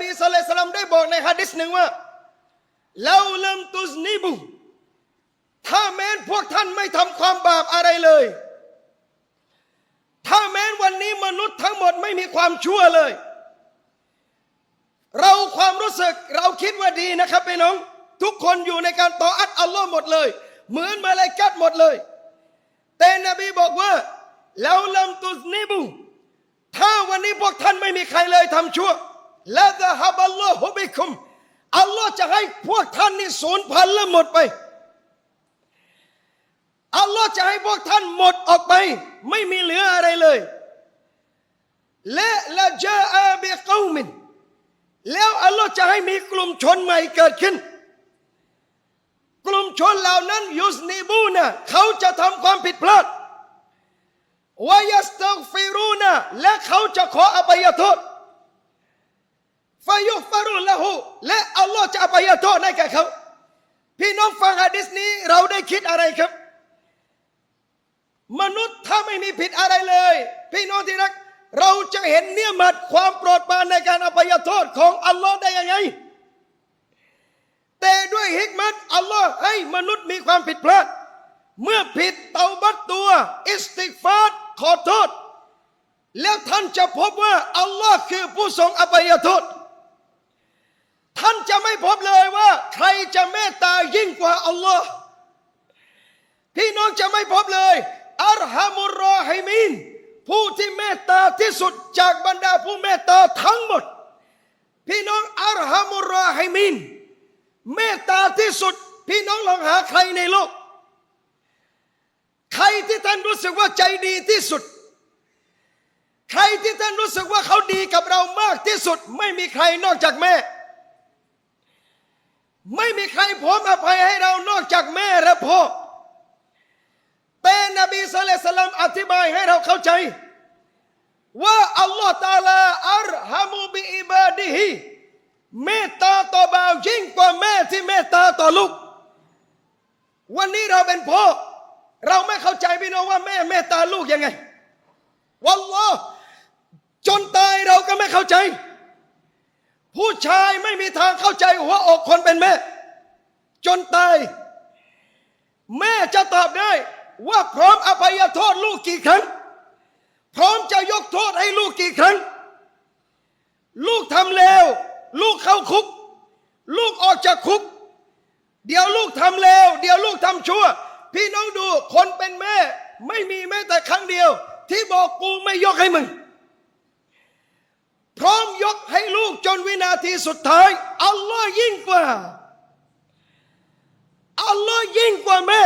บีสุลต่านได้บอกในฮะดิษหนึ่งว่าแล้วลัมตุสนิบุ ถ้าแม้นพวกท่านไม่ทำความบาปอะไรเลย ถ้าแม้นวันนี้มนุษย์ทั้งหมดไม่มีความชั่วเลย เราความรู้สึกเราคิดว่าดีนะครับพี่น้อง ทุกคนอยู่ในการต่ออัดอัลลอฮ์หมดเลย เหมือนมาเลยกัดหมดเลย แต่นบีบอกว่าแล้วลัมตุสนิบุ ถ้าวันนี้พวกท่านไม่มีใครเลยทำชั่ว และจะฮับัลลอฮุบิคุมอัลลอฮ์จะให้พวกท่านนี่สูญพันธุ์และหมดไป อัลลอฮ์จะให้พวกท่านหมดออกไป ไม่มีเหลืออะไรเลย และละจาอาบิกอมิน แล้วอัลลอฮ์จะให้มีกลุ่มชนใหม่เกิดขึ้น กลุ่มชนเหล่านั้นยุสนีบูนะเขาจะทำความผิดพลาดวายัสตัฟิรูนะและเขาจะขออภัยโทษ ฟายุฟารุละหูและอัลลอฮ์จะอภัยโทษให้แก่เขา พี่น้องฟังฮะดิษนี้เราได้คิดอะไรครับ มนุษย์ถ้าไม่มีผิดอะไรเลย พี่น้องที่รัก เราจะเห็นเนื้อมัดความโปรดปรานในการอภัยโทษของอัลลอฮ์ได้ยังไง แต่ด้วยฮิกมัตอัลลอฮ์ให้มนุษย์มีความผิดพลาด เมื่อผิดเตาบัตตัว อิสติกฟาดขอโทษ แล้วท่านจะพบว่าอัลลอฮ์คือผู้ทรงอภัยโทษ ท่านจะไม่พบเลยว่า ใครจะเมตตายิ่งกว่าอัลลอฮ์พี่น้องจะไม่พบเลยอัลฮามุรอฮิมินผู้ที่เมตตาที่สุดจากบรรดาผู้เมตตาทั้งหมด พี่น้องอัลฮามุรรอฮิมินเมตตาที่สุด พี่น้องลองหาใครในโลก ใครที่ท่านรู้สึกว่าใจดีที่สุด ใครที่ท่านรู้สึกว่าเขาดีกับเรามากที่สุด ไม่มีใครนอกจากแม่ ไม่มีใครพร้อมอภัยให้เรานอกจากแม่และพ่อแต่นบีสุลต่านอธิบายให้เราเข้าใจ ว่าอัลลอฮ์ตาลาอัรฮามูบิอิบาดิฮิเมตตาต่อบ่าวยิ่งกว่าแม่ที่เมตตาต่อลูก วันนี้เราเป็นพ่อ เราไม่เข้าใจพี่น้องว่าแม่เมตตาลูกยังไง วัลลอฮ์จนตายเราก็ไม่เข้าใจ ผู้ชายไม่มีทางเข้าใจหัวอกคนเป็นแม่ จนตาย แม่จะตอบได้ว่าพร้อมอภัยโทษลูกกี่ครั้ง พร้อมจะยกโทษให้ลูกกี่ครั้ง ลูกทำแล้ว ลูกเข้าคุก ลูกออกจากคุก เดี๋ยวลูกทำแล้ว เดี๋ยวลูกทำชั่ว พี่น้องดูคนเป็นแม่ ไม่มีแม้แต่ครั้งเดียว ที่บอกกูไม่ยกให้มึง พร้อมยกให้ลูกจนวินาทีสุดท้ายอัลลอฮ์ยิ่งกว่าอัลลอฮ์ยิ่งกว่าแม่